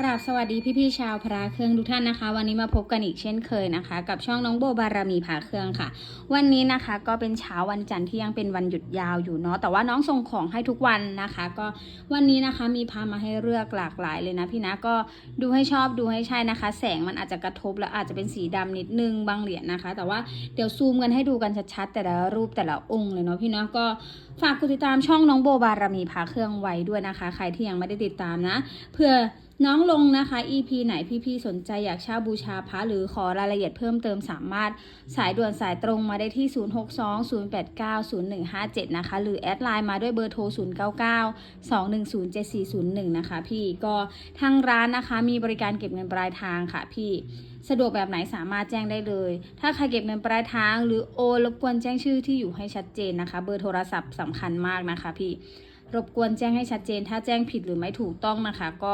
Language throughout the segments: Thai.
กราบสวัสดีพี่ๆชาวพระเครื่องทุกท่านนะคะ วันนี้มาพบกันอีกเช่นเคยนะคะ กับช่องน้องโบบารมีพาเครื่องค่ะ วันนี้นะคะก็เป็นเช้าวันจันทร์ที่ยังเป็นวันหยุดยาวอยู่เนาะแต่ว่าน้องส่งของให้ทุกวันนะคะ ก็วันนี้นะคะมีพามาให้เลือกหลากหลายเลยนะพี่นะก็ดูให้ชอบดูให้ใช่นะคะ แสงมันอาจจะกระทบแล้วอาจจะเป็นสีดำนิดนึงบางเหรียญนะคะ แต่ว่าเดี๋ยวซูมกันให้ดูกันชัดๆแต่ละรูปแต่ละองค์เลยเนาะพี่เนาะก็ฝากกดติดตามช่องน้องโบบารมีพาเครื่องไว้ด้วยนะคะ ใครที่ยังไม่ได้ติดตามนะเพื่อ น้องลงนะคะ EP ไหนพี่ๆสนใจอยากเช่าบูชาพระหรือขอรายละเอียดเพิ่มเติมสามารถสายด่วนสายตรงมาได้ที่ 0620890157 นะคะ หรือแอดไลน์มาด้วยเบอร์โทร 0992107401 นะคะ พี่ก็ทางร้านนะคะ มีบริการเก็บเงินปลายทางค่ะพี่สะดวกแบบไหนสามารถแจ้งได้เลย ถ้าใครเก็บเงินปลายทาง หรือโอนรบกวนแจ้งชื่อที่อยู่ให้ชัดเจนนะคะ เบอร์โทรศัพท์สำคัญมากนะคะพี่ รบกวนแจ้งให้ชัดเจน ถ้าแจ้งผิดหรือไม่ถูกต้องนะคะ ก็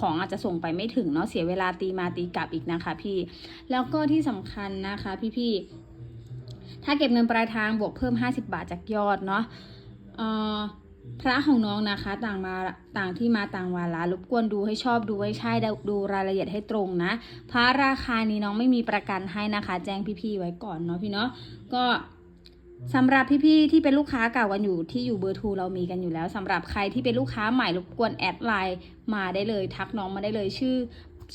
ของอาจจะส่งไปไม่ถึงเนาะเสียเวลาตีมาตีกลับอีกนะคะ พี่ แล้วก็ที่สำคัญนะคะ พี่ๆถ้าเก็บเงินปลายทางบวกเพิ่ม 50 บาทจากยอดเนาะเอ่อพระของน้องนะคะ ต่างมาต่างที่มาต่างวาระรบกวนดูให้ชอบดูให้ใช่ดูรายละเอียดให้ตรงนะ พระราคานี้น้องไม่มีประกันให้นะคะ แจ้งพี่ๆไว้ก่อนเนาะพี่เนาะก็ สำหรับพี่ๆที่เป็นลูกค้าเก่ากันอยู่ที่อยู่เบอร์ทรเรามีกันอยู่แล้วสำหรับใครที่เป็นลูกค้าใหม่รบกวนแอดไลน์มาได้เลย ทักน้องมาได้เลยชื่อ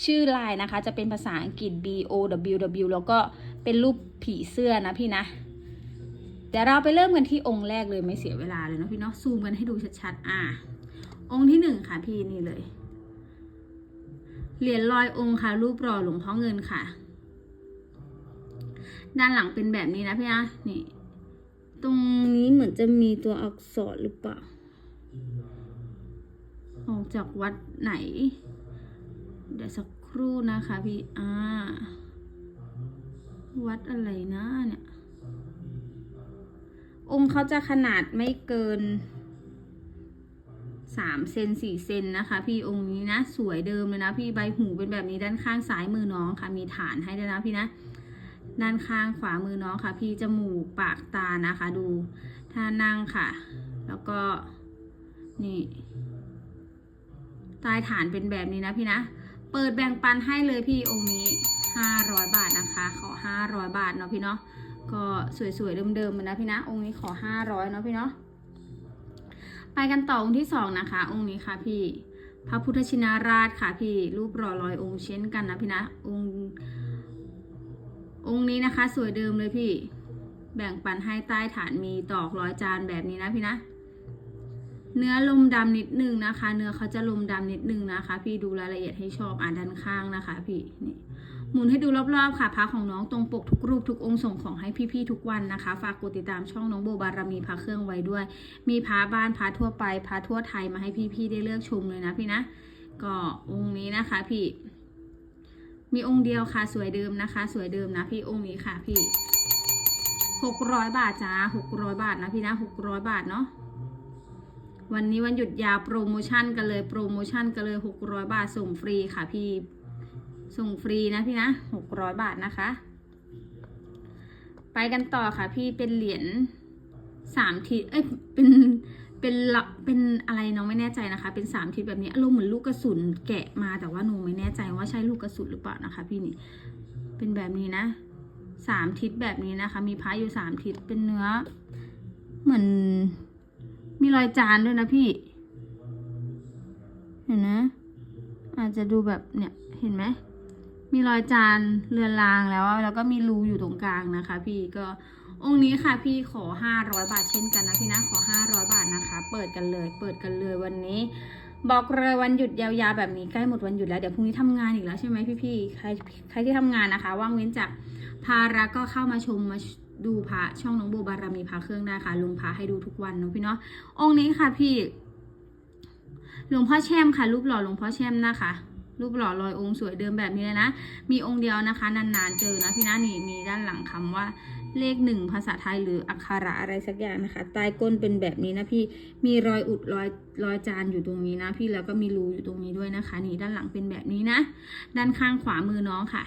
ชื่อไลน์นะคะ จะเป็นภาษาอังกฤษ B O W W แล้วก็เป็นรูปผีเสื้อนะพี่นะเดี๋ยวเราไปเริ่มกันที่องค์แรกเลยไม่เสียเวลาเลยเนาะพี่เนาะซูมกันให้ดูชัดๆอะองค์ที่หนึ่งค่ะพี่นี่เลยเหรียญลอยองค์ค่ะ รูปรอหลวงพ่อเงินค่ะ ด้านหลังเป็นแบบนี้นะพี่นะนี่ ตรงนี้เหมือนจะมีตัวอักษรหรือเปล่า ออกจากวัดไหน เดี๋ยวสักครู่นะคะพี่อ่าวัดอะไรนะเนี่ย องค์เขาจะขนาดไม่เกินสามเซนสี่เซนนะคะ พี่องค์นี้นะ สวยเดิมเลยนะ พี่ใบหูเป็นแบบนี้ด้านข้างซ้ายมือน้องค่ะ มีฐานให้ด้วยนะพี่นะ ด้านข้างขวามือน้องค่ะ พี่จมูกปากตานะคะ ดูท่านั่งค่ะ แล้วก็นี่ใต้ฐานเป็นแบบนี้นะพี่นะ เปิดแบ่งปันให้เลยพี่องค์นี้ห้าร้อยบาทนะคะขอห้าร้อยบาทเนาะพี่เนาะก็สวยๆเดิมๆนะพี่นะ องค์นี้ขอห้าร้อยเนาะพี่เนาะไปกันต่อองค์ที่สองนะคะ องค์นี้ค่ะพี่พระพุทธชินราชค่ะพี่รูปรอลอยองค์เช่นกันนะพี่นะองค์ องค์นี้นะคะ สวยเดิมเลยพี่ แบ่งปันให้ใต้ฐานมีตอกร้อยจานแบบนี้นะพี่นะ เนื้อลมดำนิดนึงนะคะ เนื้อเขาจะลมดำนิดนึงนะคะ พี่ดูรายละเอียดให้ชอบอ่านด้านข้างนะคะ พี่นี่หมุนให้ดูรอบๆค่ะพระของน้องตรงปกทุกรูปทุกองค์ส่งของให้พี่ๆทุกวันนะคะ ฝากกดติดตามช่องน้องโบบารมีพระเครื่องไว้ด้วย มีพระบ้านพระทั่วไปพระทั่วไทยมาให้พี่ๆได้เลือกชมเลยนะพี่นะ ก็องค์นี้นะคะพี่ มีองค์เดียวค่ะสวยเดิมนะคะ สวยเดิมนะพี่องค์นี้ค่ะพี่หกร้อยบาทจ้าหกร้อยบาทนะพี่นะหกร้อยบาทเนาะวันนี้วันหยุดยาวโปรโมชั่นกันเลยโปรโมชั่นกันเลยหกร้อยบาทส่งฟรีค่ะพี่ส่งฟรีนะพี่นะหกร้อยบาทนะคะ ไปกันต่อค่ะพี่เป็นเหรียญสามทิศเอ้ยเป็น เป็นละเป็นอะไรน้องไม่แน่ใจนะคะ เป็นสามทิศแบบนี้อารมณ์เหมือนลูกกระสุนแกะมาแต่ว่าหนูไม่แน่ใจว่าใช่ลูกกระสุนหรือเปล่านะคะ พี่นี่เป็นแบบนี้นะสามทิศแบบนี้นะคะ มีพระอยู่สามทิศเป็นเนื้อ เหมือน มีรอยจานด้วยนะพี่ เห็นนะอาจจะดูแบบเนี่ยเห็นไหมมีรอยจานเรือนรางแล้วแล้วก็มีรูอยู่ตรงกลางนะคะ พี่ก็ องค์นี้ค่ะพี่ขอห้าร้อยบาทเช่นกันนะพี่นะขอห้าร้อยบาทนะคะ เปิดกันเลย เปิดกันเลยวันนี้ บอกเลยวันหยุดยาวๆแบบนี้ใกล้หมดวันหยุดแล้วเดี๋ยวพรุ่งนี้ทำงานอีกแล้วใช่ไหมพี่ๆใครใครที่ทำงานนะคะ ว่างเว้นจากภาระก็เข้ามาชมมาดูพระช่องน้องโบบารมีพระเครื่องได้ค่ะลงพระให้ดูทุกวันเนาะพี่เนาะองค์นี้ค่ะพี่หลวงพ่อแช่มค่ะรูปหล่อหลวงพ่อแช่มนะคะ รูปหล่อลอยองค์สวยเดิมแบบนี้เลยนะ มีองค์เดียวนะคะ นานๆเจอนะพี่นะนี่มีด้านหลังคำว่าเลขหนึ่งภาษาไทยหรืออักขระอะไรสักอย่างนะคะใต้ก้นเป็นแบบนี้นะพี่มีรอยอุดรอยรอยจานอยู่ตรงนี้นะพี่แล้วก็มีรูอยู่ตรงนี้ด้วยนะคะ นี่ด้านหลังเป็นแบบนี้นะ ด้านข้างขวามือน้องค่ะ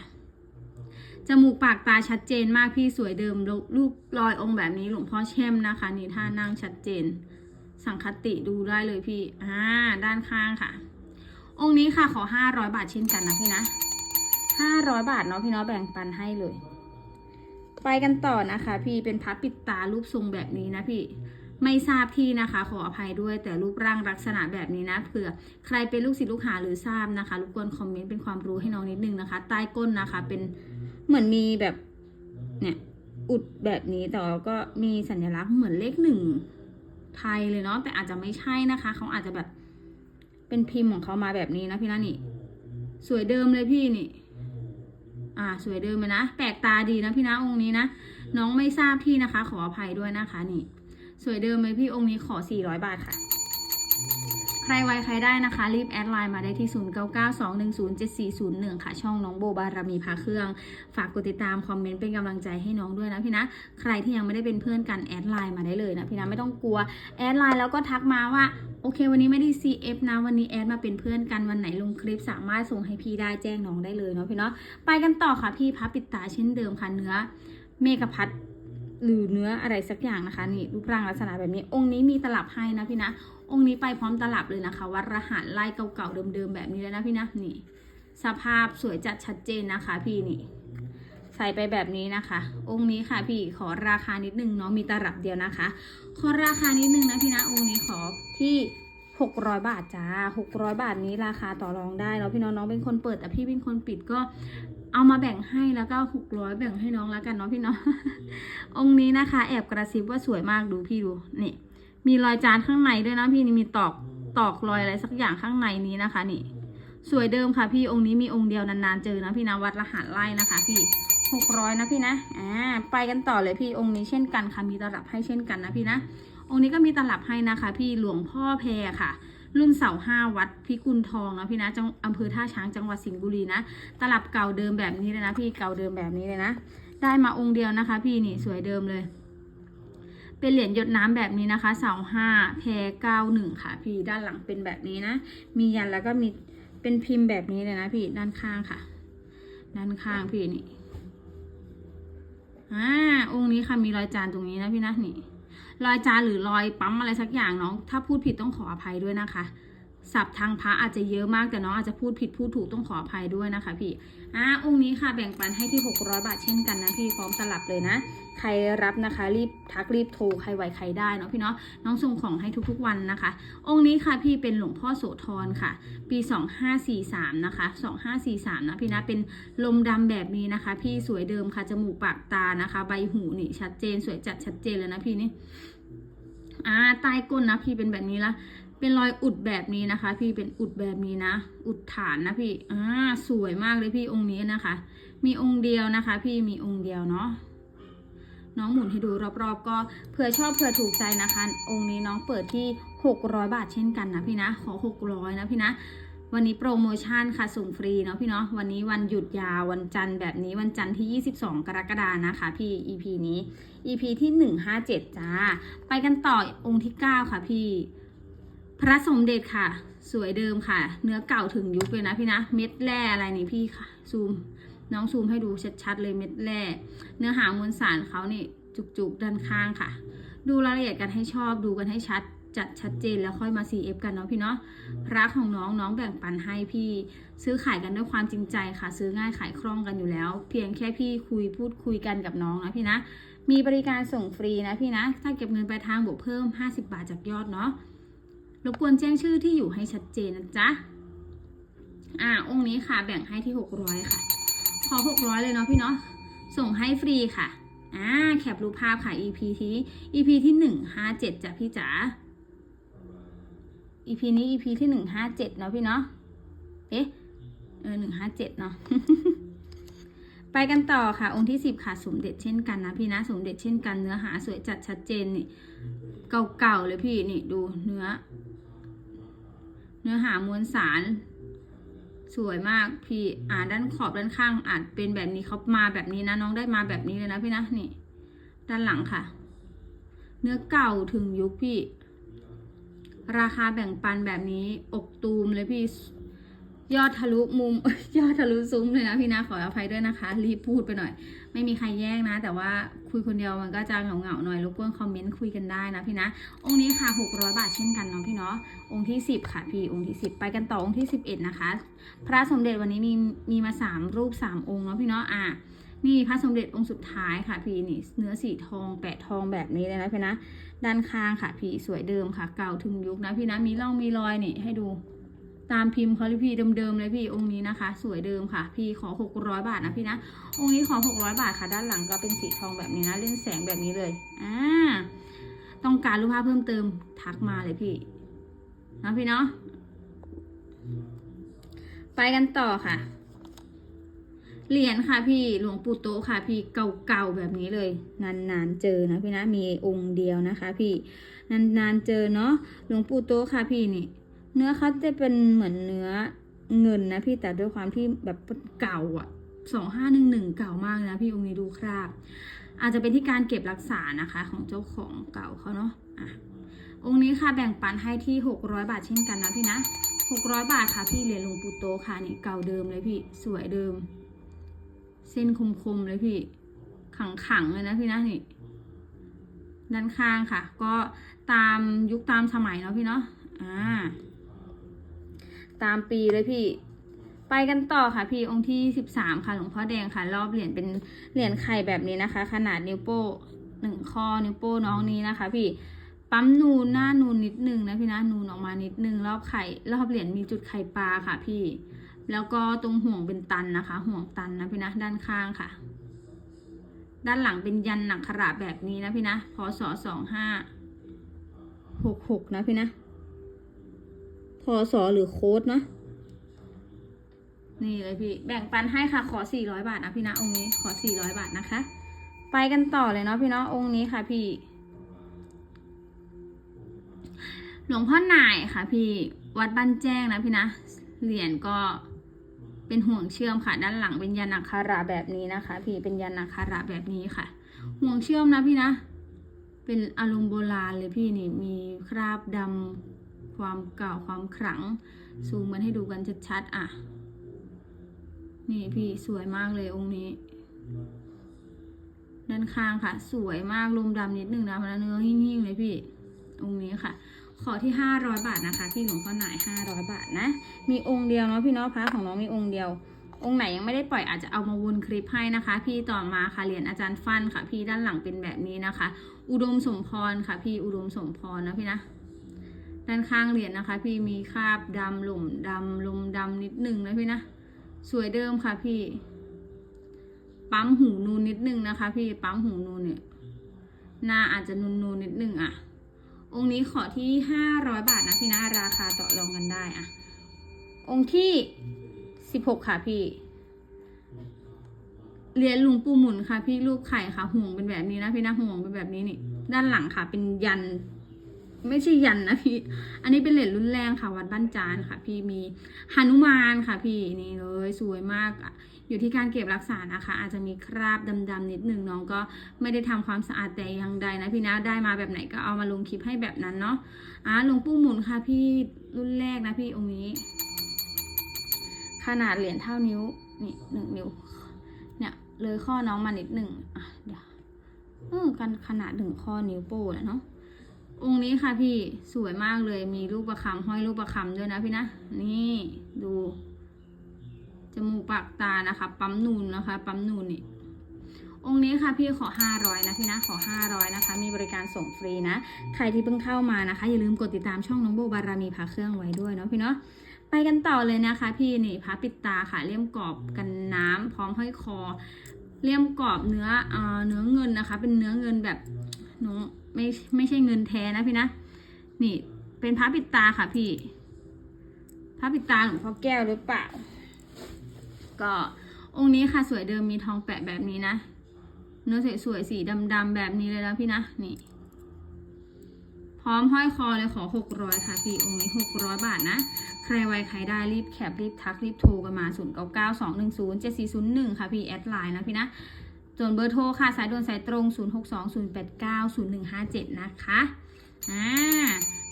จมูกปากตาชัดเจนมากพี่สวยเดิมรูปรอยองค์แบบนี้หลวงพ่อแช่มนะคะ นี่ท่านั่งชัดเจน สังคติดูได้เลยพี่อ่าด้านข้างค่ะ องค์นี้ค่ะขอห้าร้อยบาทเช่นกันนะพี่นะห้าร้อยบาทเนาะพี่เนาะแบ่งปันให้เลย ไปกันต่อนะคะ พี่เป็นพับปิดตารูปทรงแบบนี้นะพี่ไม่ทราบที่นะคะ ขออภัยด้วยแต่รูปร่างลักษณะแบบนี้นะเผื่อใครเป็นลูกศิษย์ลูกหาหรือทราบนะคะรบกวนคอมเมนต์เป็นความรู้ให้น้องนิดนึงนะคะ ใต้ก้นนะคะ เป็นเหมือนมีแบบเนี่ยอุดแบบนี้แต่ว่าก็มีสัญลักษณ์เหมือนเลขหนึ่งไทยเลยเนาะแต่อาจจะไม่ใช่นะคะ เขาอาจจะแบบ เป็นพิมพ์ของเขามาแบบนี้นะพี่นะนี่ สวยเดิมเลยพี่นี่ อ่า สวยเดิมเลยนะ แปลกตาดีนะพี่นะองค์นี้นะ น้องไม่ทราบที่นะคะ ขออภัยด้วยนะคะ นี่ สวยเดิมเลยพี่องค์นี้ขอ 400 บาทค่ะใค รไวใครได้นะคะ รีบแอดไลน์มาได้ที่ 0992107401 ค่ะ ช่องน้องโบบารมีพาเครื่อง ฝากกดติดตามคอมเมนต์เป็นกำลังใจให้น้องด้วยนะพี่นะ ใครที่ยังไม่ได้เป็นเพื่อนกันแอดไลน์มาได้เลยนะพี่นะไม่ต้องกลัวแอดไลน์แล้วก็ทักมาว่าโอเค วันนี้ไม่ได้ CF นะ วันนี้แอดมาเป็นเพื่อนกันวันไหนลงคลิปสามารถส่งให้พี่ได้แจ้งน้องได้เลยเนาะพี่เนาะไปกันต่อค่ะพี่พับปิดตาเช่นเดิมค่ะเนื้อเมกะพัดหรือเนื้ออะไรสักอย่างนะคะนี่รูปร่างลักษณะแบบนี้องค์นี้มีตลับให้นะพี่นะ องค์นี้ไปพร้อมตลับเลยนะคะ วัดรหัสไล่เก่าๆเดิมๆแบบนี้เลยนะพี่นะนี่ สภาพสวยจัดชัดเจนนะคะพี่นี่ใส่ไปแบบนี้นะคะ องค์นี้ค่ะพี่ขอราคานิดนึงเนาะมีตลับเดียวนะคะ ขอราคานิดนึงนะพี่นะองค์นี้ขอที่หกร้อยบาทจ้าหกร้อยบาทนี้ราคาต่อรองได้แล้วพี่น้องน้องเป็นคนเปิดแต่พี่เป็นคนปิดก็เอามาแบ่งให้แล้วก็หกร้อยแบ่งให้น้องแล้วกันเนาะพี่เนาะองค์นี้นะคะ แอบกระซิบว่าสวยมากดูพี่ดูนี่ มีรอยจานข้างในด้วยนะพี่นี่มีตอกตอกรอยอะไรสักอย่างข้างในนี้นะคะนี่ สวยเดิมค่ะพี่องค์นี้มีองค์เดียวนานๆเจอนะพี่นะวัดรหัสไล่นะคะ พี่หกร้อยนะพี่นะอ่าไปกันต่อเลยพี่องค์นี้เช่นกันค่ะมีตลับให้เช่นกันนะพี่นะ องค์นี้ก็มีตลับให้นะคะ พี่หลวงพ่อแพรค่ะรุ่นเสาห้าวัดพิกุลทองนะพี่นะจังอำเภอท่าช้างจังหวัดสิงห์บุรีนะตลับเก่าเดิมแบบนี้เลยนะพี่เก่าเดิมแบบนี้เลยนะ ได้มาองค์เดียวนะคะ พี่นี่สวยเดิมเลย เป็นเหรียญหยดน้ำแบบนี้นะคะ เสาห้าแพรเก้าหนึ่งค่ะ พี่ด้านหลังเป็นแบบนี้นะ มียันแล้วก็มีเป็นพิมพ์แบบนี้เลยนะพี่ด้านข้างค่ะ ด้านข้างพี่นี่อ่าองค์นี้ค่ะมีรอยจานตรงนี้นะพี่นะนี่รอยจานหรือรอยปั๊มอะไรสักอย่างน้อง ถ้าพูดผิดต้องขออภัยด้วยนะคะศัพท์ทางพระอาจจะเยอะมากแต่น้องอาจจะพูดผิดพูดถูกต้องขออภัยด้วยนะคะ พี่ อ่าองค์นี้ค่ะแบ่งปันให้ที่ 600 บาทเช่นกันนะพี่พร้อมตลับเลยนะ ใครรับนะคะ รีบทักรีบโทรใครไหวใครได้เนาะพี่เนาะน้องส่งของให้ทุกๆวันนะคะ องค์นี้ค่ะพี่เป็นหลวงพ่อโสธรค่ะ ปี 2543 นะคะ 2543 นะพี่นะเป็นลมดำแบบนี้นะคะ พี่สวยเดิมค่ะจมูกปากตานะคะ ใบหูนี่ชัดเจนสวยจัดชัดเจนเลยนะพี่นี่อ่าใต้ก้นนะพี่เป็นแบบนี้ละ เป็นรอยอุดแบบนี้นะคะ พี่เป็นอุดแบบนี้นะ อุดฐานนะพี่อ่าสวยมากเลยพี่องค์นี้นะคะ มีองค์เดียวนะคะ พี่มีองค์เดียวเนาะน้องหมุนให้ดูรอบๆ ก็เผื่อชอบเผื่อถูกใจนะคะ องค์นี้น้องเปิดที่ 600 บาทเช่นกันนะพี่นะ ขอ 600 นะพี่นะ วันนี้โปรโมชั่นค่ะส่งฟรีเนาะพี่เนาะวันนี้วันหยุดยาววันจันทร์แบบนี้วันจันทร์ที่ 22 กรกฎานะคะ พี่ EP นี้ EP ที่ 157 จ้า ไปกันต่อองค์ที่ 9 ค่ะพี่ พระสมเด็จค่ะ สวยเดิมค่ะ เนื้อเก่าถึงยุคเลยนะพี่นะ เม็ดแร่อะไรนี่พี่ค่ะ ซูม น้องซูมให้ดูชัดๆเลยเม็ดแร่ เนื้อหามวลสารเขานี่จุกๆด้านข้างค่ะ ดูรายละเอียดกันให้ชอบดูกันให้ชัดจัดชัดเจนแล้วค่อยมา CF กันเนาะพี่เนาะพระของน้องน้องแบ่งปันให้พี่ ซื้อขายกันด้วยความจริงใจค่ะ ซื้อง่ายขายคล่องกันอยู่แล้ว เพียงแค่พี่คุยพูดคุยกันกับน้องนะพี่นะ มีบริการส่งฟรีนะพี่นะ ถ้าเก็บเงินปลายทางบวกเพิ่ม 50 บาทจากยอดเนาะ รบกวนแจ้งชื่อที่อยู่ให้ชัดเจนนะจ๊ะ อ่า องค์นี้ค่ะ แบ่งให้ที่ 600 ค่ะขอ600 เลยเนาะพี่เนาะ ส่งให้ฟรีค่ะ อ่า แคปรูปภาพค่ะ EP ที่ EP ที่ 157จ้ะพี่จ๋า EP นี้ EP ที่ 157เนาะพี่เนาะ เอ๊ะ เออ 157 เนาะไปกันต่อค่ะ องค์ที่10ค่ะสมเด็จเช่นกันนะพี่นะสมเด็จเช่นกันเนื้อหาสวยจัดชัดเจนนี่เก่าๆเลยพี่นี่ดูเนื้อ เนื้อหามวลสาร สวยมากพี่อ่านด้านขอบด้านข้างอาจเป็นแบบนี้เขามาแบบนี้นะน้องได้มาแบบนี้เลยนะพี่นะนี่ ด้านหลังค่ะ เนื้อเก่าถึงยุคพี่ ราคาแบ่งปันแบบนี้อกตูมเลยพี่ยอดทะลุมุมยอดทะลุซุ้มเลยนะพี่นะขออภัยด้วยนะคะ รีบพูดไปหน่อย ไม่มีใครแย่งนะ แต่ว่าคุยคนเดียวมันก็จะเหงาๆหน่อยรบกวนคอมเมนต์คุยกันได้นะพี่นะ องค์นี้ค่ะ 600 บาทเช่นกันเนาะพี่เนาะองค์ที่ 10 ค่ะพี่องค์ที่ 10 ไปกันต่อองค์ที่ 11 นะคะ พระสมเด็จวันนี้มีมีมา 3 รูป 3 องค์เนาะพี่เนาะอะนี่พระสมเด็จองค์สุดท้ายค่ะพี่นี่เนื้อสีทองแปะทองแบบนี้เลยนะพี่นะ ด้านข้างค่ะพี่สวยเดิมค่ะ เก่าถึงยุคนะพี่นะมีร่องมีรอยนี่ให้ดู ตามพิมพ์เขาเลยพี่เดิมๆเลยพี่องค์นี้นะคะ สวยเดิมค่ะ พี่ขอ 600 บาทนะพี่นะ องค์นี้ขอ 600 บาทค่ะ ด้านหลังก็เป็นสีทองแบบนี้นะเล่นแสงแบบนี้เลยอ่าต้องการรูปภาพเพิ่มเติมทักมาเลยพี่นะพี่เนาะไปกันต่อค่ะเหรียญค่ะพี่หลวงปู่โตค่ะ พี่เก่าๆแบบนี้เลย นานๆเจอนะพี่นะมีองค์เดียวนะคะ พี่นานๆเจอเนาะหลวงปู่โตค่ะพี่นี่ เนื้อเขาจะเป็นเหมือนเนื้อเงินนะพี่แต่ด้วยความที่แบบเก่าอะสองห้าหนึ่งหนึ่งเก่ามากนะพี่องค์นี้ดูคราบอาจจะเป็นที่การเก็บรักษานะคะของเจ้าของเก่าเขาเนาะอะองค์นี้ค่ะแบ่งปันให้ที่หกร้อยบาทเช่นกันนะพี่นะหกร้อยบาทค่ะพี่เหรียญหลวงปู่โตค่ะนี่เก่าเดิมเลยพี่สวยเดิม เส้นคมๆเลยพี่ ขังๆเลยนะพี่นะนี่ด้านข้างค่ะ ก็ตามยุคตามสมัยเนาะพี่เนาะอ่า ตามปีเลยพี่ ไปกันต่อค่ะพี่องค์ที่สิบสามค่ะหลวงพ่อแดงค่ะ รอบเหรียญเป็นเหรียญไข่แบบนี้นะคะ ขนาดนิ้วโป้หนึ่งข้อนิ้วโป้น้องนี้นะคะ พี่ปั๊มนูนหน้านูนนิดนึงนะพี่นะนูนออกมานิดนึงรอบไข่รอบเหรียญมีจุดไข่ปลาค่ะ พี่ แล้วก็ตรงห่วงเป็นตันนะคะ ห่วงตันนะพี่นะด้านข้างค่ะ ด้านหลังเป็นยันหนักขราแบบนี้นะพี่นะพศสองห้าหกหกนะพี่นะ พศหรือโค้ดนะ นี่เลยพี่ แบ่งปันให้ค่ะ ขอ 400 บาทนะพี่นะ องค์นี้ ขอ 400 บาทนะคะ ไปกันต่อเลยเนาะพี่เนาะ องค์นี้ค่ะพี่ หลวงพ่อหน่ายค่ะพี่ วัดบ้านแจ้งนะพี่นะ เหรียญก็เป็นห่วงเชื่อมค่ะ ด้านหลังเป็นยันอักขระแบบนี้นะคะ พี่ เป็นยันอักขระแบบนี้ค่ะ ห่วงเชื่อมนะพี่นะ เป็นอารมณ์โบราณเลยพี่นี่ มีคราบดำ ความเก่าความขลังซูมมันให้ดูกันชัดๆอะ นี่พี่สวยมากเลยองค์นี้ ด้านข้างค่ะ สวยมากลมดำนิดนึงนะพนะเนื้อหิ้งๆเลยพี่ องค์นี้ค่ะ ขอที่ห้าร้อยบาทนะคะพี่หลวงพ่อหน่ายห้าร้อยบาทนะ มีองค์เดียวเนาะพี่เนาะพระของน้องมีองค์เดียวองค์ไหนยังไม่ได้ปล่อยอาจจะเอามาวนคลิปให้นะคะ พี่ต่อมาค่ะเหรียญอาจารย์ฟันค่ะ พี่ด้านหลังเป็นแบบนี้นะคะ อุดมสมพรค่ะ พี่อุดมสมพรนะพี่นะ ด้านข้างเหรียญนะคะ พี่มีคราบดำหล่มดำลมดำนิดหนึ่งนะพี่นะ สวยเดิมค่ะพี่ ปั๊มหูนูนนิดนึงนะคะ พี่ปั๊มหูนูนเนี่ยหน้าอาจจะนูนนูนนิดนึงอะ องค์นี้ขอที่ห้าร้อยบาทนะพี่นะราคาต่อรองกันได้อะ องค์ที่สิบหกค่ะพี่เหรียญหลวงปู่หมุนค่ะ พี่รูปไข่ค่ะห่วงเป็นแบบนี้นะพี่นะห่วงเป็นแบบนี้นี่ ด้านหลังค่ะเป็นยัน ไม่ใช่ยันนะพี่ อันนี้เป็นเหรียญรุ่นแรงค่ะ วัดบ้านจานค่ะ พี่มีหนุมานค่ะ พี่นี่เลยสวยมากอะอยู่ที่การเก็บรักษานะคะ อาจจะมีคราบดำๆนิดนึงน้องก็ไม่ได้ทำความสะอาดแต่อย่างใดนะพี่นะได้มาแบบไหนก็เอามาลงคลิปให้แบบนั้นเนาะอะหลวงปู่หมุนค่ะ พี่รุ่นแรกนะพี่องค์นี้ ขนาดเหรียญเท่านิ้วนี่หนึ่งนิ้ว เนี่ยเลยข้อน้องมานิดหนึ่งอะเดี๋ยวเออกันขนาดถึงข้อนิ้วโป้แล้วเนาะ องค์นี้ค่ะพี่สวยมากเลยมีรูปประคำห้อยรูปประคำด้วยนะพี่นะนี่ดูจมูกปากตานะคะ ปั๊มนูนนะคะ ปั๊มนูนนี่องค์นี้ค่ะพี่ขอ 500 นะพี่นะขอ 500 นะคะ มีบริการส่งฟรีนะ ใครที่เพิ่งเข้ามานะคะ อย่าลืมกดติดตามช่องน้องโบบารามีพาเครื่องไว้ด้วยเนาะพี่เนาะไปกันต่อเลยนะคะ พี่นี่พระปิดตาค่ะเลี่ยมกรอบกันน้ำพร้อมห้อยคอ เลี่ยมกรอบเนื้อเออเนื้อเงินนะคะ เป็นเนื้อเงินแบบน้อง ไม่ไม่ใช่เงินแท้นะพี่นะ นี่เป็นพระปิดตาค่ะพี่ พระปิดตาหลวงพ่อแก้วหรือเปล่า ก็องค์นี้ค่ะสวยเดิมมีทองแปะแบบนี้นะ เนื้อสวยๆสีดำๆแบบนี้เลยนะพี่นะ นี่ พร้อมห้อยคอเลยขอหกร้อยค่ะพี่องค์นี้หกร้อยบาทนะ ใครไวใครได้รีบแคปรีบทักรีบโทรกันมา0 9 9 2 1 0 7 4 0 1ค่ะพี่แอดไลน์นะพี่นะ ส่วนเบอร์โทรค่ะ สายด่วนสายตรง 0 6 2 0 8 9 0 1 5 7 นะคะอ่า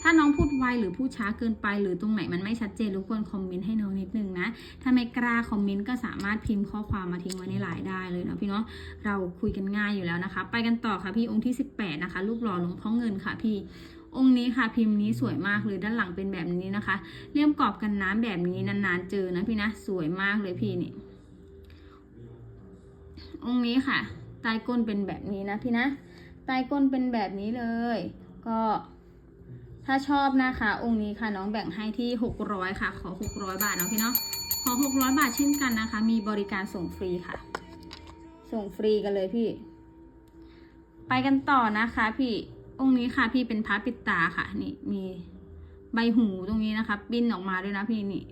ถ้าน้องพูดไวหรือพูดช้าเกินไป หรือตรงไหนมันไม่ชัดเจนรบกวนคอมเมนต์ให้น้องนิดนึงนะ ถ้าไม่กล้าคอมเมนต์ก็สามารถพิมพ์ข้อความมาทิ้งไว้ในไลน์ได้เลยเนาะพี่เนาะเราคุยกันง่ายอยู่แล้วนะคะ ไปกันต่อค่ะพี่องค์ที่ 18 นะคะ รูปหล่อหลวงพ่อเงินค่ะพี่องค์นี้ค่ะพิมพ์นี้สวยมากเลยด้านหลังเป็นแบบนี้นะคะเลี่ยมกรอบกันน้ำแบบนี้นานๆเจอนะพี่นะสวยมากเลยพี่นี่ องค์นี้ค่ะใต้ก้นเป็นแบบนี้นะพี่นะใต้ก้นเป็นแบบนี้เลย ก็ถ้าชอบนะคะ องค์นี้ค่ะน้องแบ่งให้ที่600ค่ะ ขอ 600 บาทเนาะพี่เนาะขอ 600 บาทเช่นกันนะคะ มีบริการส่งฟรีค่ะ ส่งฟรีกันเลยพี่ ไปกันต่อนะคะ พี่องค์นี้ค่ะ พี่เป็นพระปิดตาค่ะ นี่มีใบหูตรงนี้นะคะปิ้นออกมาด้วยนะพี่นี่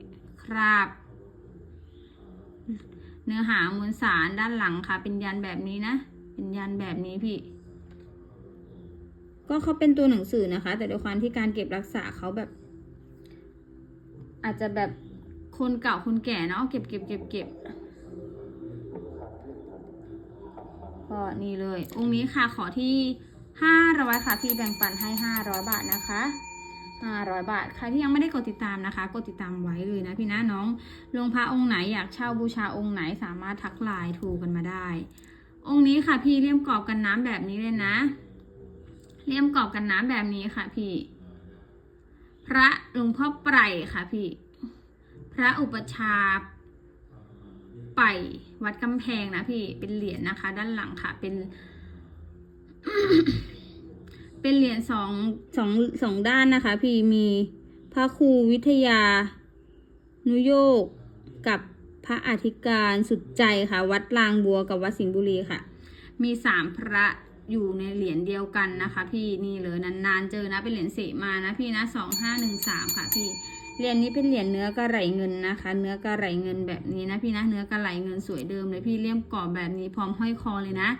คราบ เนื้อหามวลสารด้านหลังค่ะ เป็นยันแบบนี้นะ เป็นยันแบบนี้พี่ ก็เขาเป็นตัวหนังสือนะคะ แต่ด้วยความที่การเก็บรักษาเขาแบบ อาจจะแบบคนเก่าคนแก่เนาะเก็บเก็บเก็บเก็บก็นี่เลย องค์นี้ค่ะขอที่ห้าร้อยค่ะพี่แบ่งปันให้ห้าร้อยบาทนะคะ ห้าร้อยบาท ใครที่ยังไม่ได้กดติดตามนะคะ กดติดตามไว้เลยนะพี่นะน้องลงพระองค์ไหนอยากเช่าบูชาองค์ไหนสามารถทักไลน์ทูกันมาได้ องค์นี้ค่ะพี่เลี่ยมกรอบกันน้ำแบบนี้เลยนะ เลี่ยมกรอบกันน้ำแบบนี้ค่ะพี่ พระหลวงพ่อไพรค่ะพี่ พระอุปชาไปวัดกำแพงนะพี่เป็นเหรียญนะคะ ด้านหลังค่ะเป็น เป็นเหรียญสองสองสองด้านนะคะ พี่มีพระครูวิทยา นุโยกกับพระอธิการสุดใจค่ะ วัดลางบัวกับวัดสิงห์บุรีค่ะ มีสามพระอยู่ในเหรียญเดียวกันนะคะ พี่นี่เลยนานๆเจอนะเป็นเหรียญเสมานะพี่นะสองห้าหนึ่งสามค่ะพี่เหรียญนี้เป็นเหรียญเนื้อกระไหลเงินนะคะ เนื้อกระไหลเงินแบบนี้นะพี่นะเนื้อกระไหลเงินสวยเดิมเลยพี่เลี่ยมกรอบแบบนี้พร้อมห้อยคอเลยนะ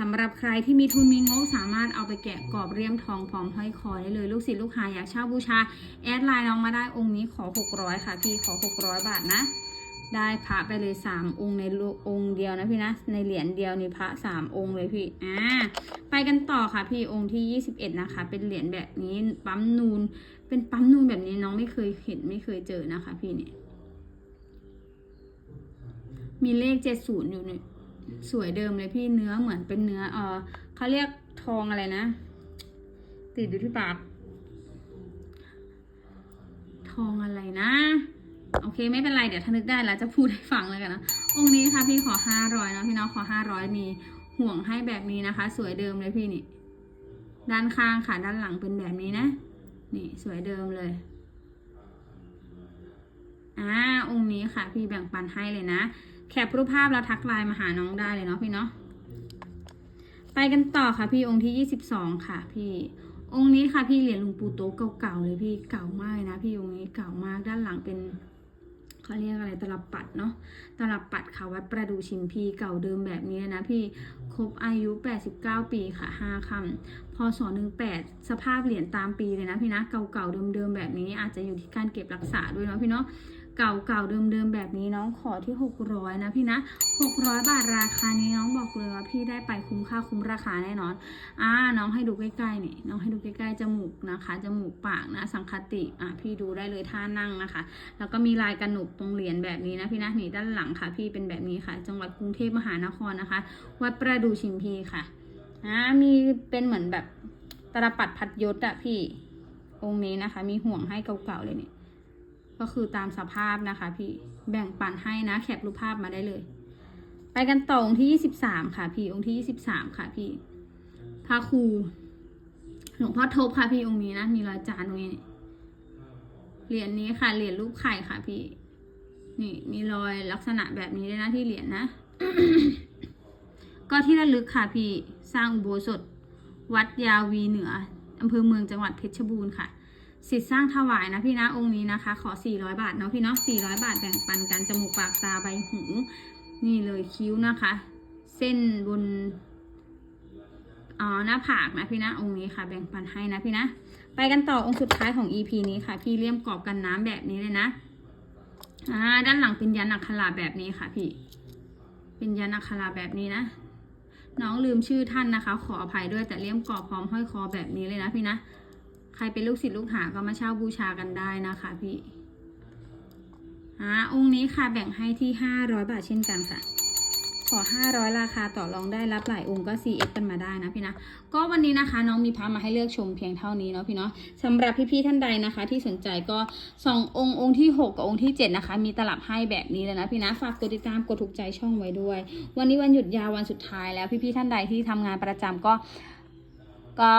สำหรับใครที่มีทุนมีงบสามารถเอาไปแกะกรอบเรียมทองพร้อมห้อยคอได้เลย ลูกศิษย์ลูกหาอยากเช่าบูชา แอดไลน์น้องมาได้องค์นี้ขอ 600 ค่ะ พี่ขอ 600 บาทนะ ได้พระไปเลย 3 องค์ในองค์เดียวนะพี่นะ ในเหรียญเดียวนี่พระ 3 องค์เลยพี่อ่าไปกันต่อค่ะพี่องค์ที่ 21 นะคะ เป็นเหรียญแบบนี้ปั๊มนูน เป็นปั๊มนูนแบบนี้น้องไม่เคยเห็นไม่เคยเจอนะคะ พี่เนี่ยมีเลข 70 อยู่เนี่ย สวยเดิมเลยพี่เนื้อเหมือนเป็นเนื้อเออเขาเรียกทองอะไรนะ ติดอยู่ที่ปาก ทองอะไรนะ โอเคไม่เป็นไรเดี๋ยวถ้านึกได้แล้วจะพูดให้ฟังเลยกันนะ องค์นี้ค่ะพี่ขอห้าร้อยเนาะพี่เนาะขอห้าร้อยมีห่วงให้แบบนี้นะคะ สวยเดิมเลยพี่นี่ ด้านข้างค่ะด้านหลังเป็นแบบนี้นะ นี่สวยเดิมเลยอ่าองค์นี้ค่ะ พี่แบ่งปันให้เลยนะ แคปรูปภาพแล้วทักไลน์มาหาน้องได้เลยเนาะพี่เนาะไปกันต่อค่ะพี่องค์ที่ยี่สิบสองค่ะ พี่องค์นี้ค่ะพี่เหรียญหลวงปู่โตเก่าๆเลยพี่เก่ามากเลยนะพี่องค์นี้เก่ามากด้านหลังเป็นเขาเรียกอะไรตลับปัดเนาะตลับปัดค่ะวัดประดูชิมพีเก่าเดิมแบบนี้เลยนะพี่ครบอายุ 89 ปีค่ะ5คำพศ18 สภาพเหรียญตามปีเลยนะพี่นะเก่าๆเดิมๆแบบนี้อาจจะอยู่ที่การเก็บรักษาด้วยเนาะพี่เนาะ เก่าๆเดิมๆแบบนี้น้องขอที่ 600 นะพี่นะ 600 บาทราคานี้น้องบอกเลยว่าพี่ได้ไปคุ้มค่าคุ้มราคาแน่นอน อ่าน้องให้ดูใกล้ๆนี่น้องให้ดูใกล้ๆจมูกนะคะจมูกปากนะสังคติอะพี่ดูได้เลยท่านั่งนะคะ แล้วก็มีลายกระหนกตรงเหรียญแบบนี้นะพี่นะนี่ด้านหลังค่ะ พี่เป็นแบบนี้ค่ะ จังหวัดกรุงเทพมหานครนะคะ วัดประดูชิมพีค่ะอ่ามีเป็นเหมือนแบบตรปัดพัดยศอะพี่องค์นี้นะคะ มีห่วงให้เก่าๆเลยเนี่ย ก็คือตามสภาพนะคะพี่แบ่งปันให้นะแคปรูปภาพมาได้เลย ไปกันต่อองค์ที่ยี่สิบสามค่ะพี่องค์ที่ยี่สิบสามค่ะพี่พระครูหลวงพ่อทบค่ะพี่องค์นี้นะมีรอยจานตรงนี้เหรียญนี้ค่ะเหรียญรูปไข่ค่ะพี่ นี่มีรอยลักษณะแบบนี้เลยนะที่เหรียญนะก็ที่ระลึกค่ะพี่สร้างอุโบสถ วัดยาวีเหนืออำเภอเมืองจังหวัดเพชรบูรณ์ค่ะ สิทธิ์สร้างถวายนะพี่นะองค์นี้นะคะ ขอ 400 บาทเนาะพี่เนาะ400 บาทแบ่งปันกันจมูกปากตาใบหู นี่เลยคิ้วนะคะ เส้นบนอ๋อหน้าผากนะพี่นะองค์นี้ค่ะ แบ่งปันให้นะพี่นะ ไปกันต่อองค์สุดท้ายของ EP นี้ค่ะ พี่เลี่ยมกรอบกันน้ำแบบนี้เลยนะอ่าด้านหลังเป็นยันอักขระแบบนี้ค่ะพี่ เป็นยันอักขระแบบนี้นะน้องลืมชื่อท่านนะคะ ขออภัยด้วยแต่เลี่ยมกรอบพร้อมห้อยคอแบบนี้เลยนะพี่นะ ใครเป็นลูกศิษย์ลูกหาก็มาเช่าบูชากันได้นะคะพี่อ่าองค์นี้ค่ะแบ่งให้ที่ห้าร้อยบาทเช่นกันค่ะขอ 500 ราคาต่อรองได้รับหลายองค์ก็ CF กันมาได้นะพี่นะ ก็วันนี้นะคะน้องมีพระมาให้เลือกชมเพียงเท่านี้เนาะพี่เนาะสำหรับพี่ๆท่านใดนะคะ ที่สนใจก็สององค์องค์ที่ 6 กับองค์ที่ 7 นะคะ มีตลับให้แบบนี้เลยนะพี่นะฝากกดติดตามกดถูกใจช่องไว้ด้วย วันนี้วันหยุดยาววันสุดท้ายแล้วพี่ๆท่านใดที่ทำงานประจำก็ก็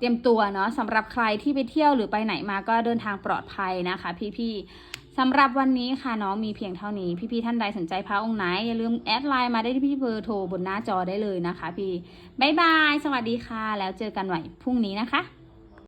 เตรียมตัวเนาะสำหรับใครที่ไปเที่ยวหรือไปไหนมาก็เดินทางปลอดภัยนะคะ พี่ๆสำหรับวันนี้ค่ะน้องมีเพียงเท่านี้ พี่ๆท่านใดสนใจพระองค์ไหน อย่าลืมแอดไลน์มาได้ที่พี่เบอร์โทรบนหน้าจอได้เลยนะคะ พี่บ๊ายบาย สวัสดีค่ะ แล้วเจอกันใหม่พรุ่งนี้นะคะ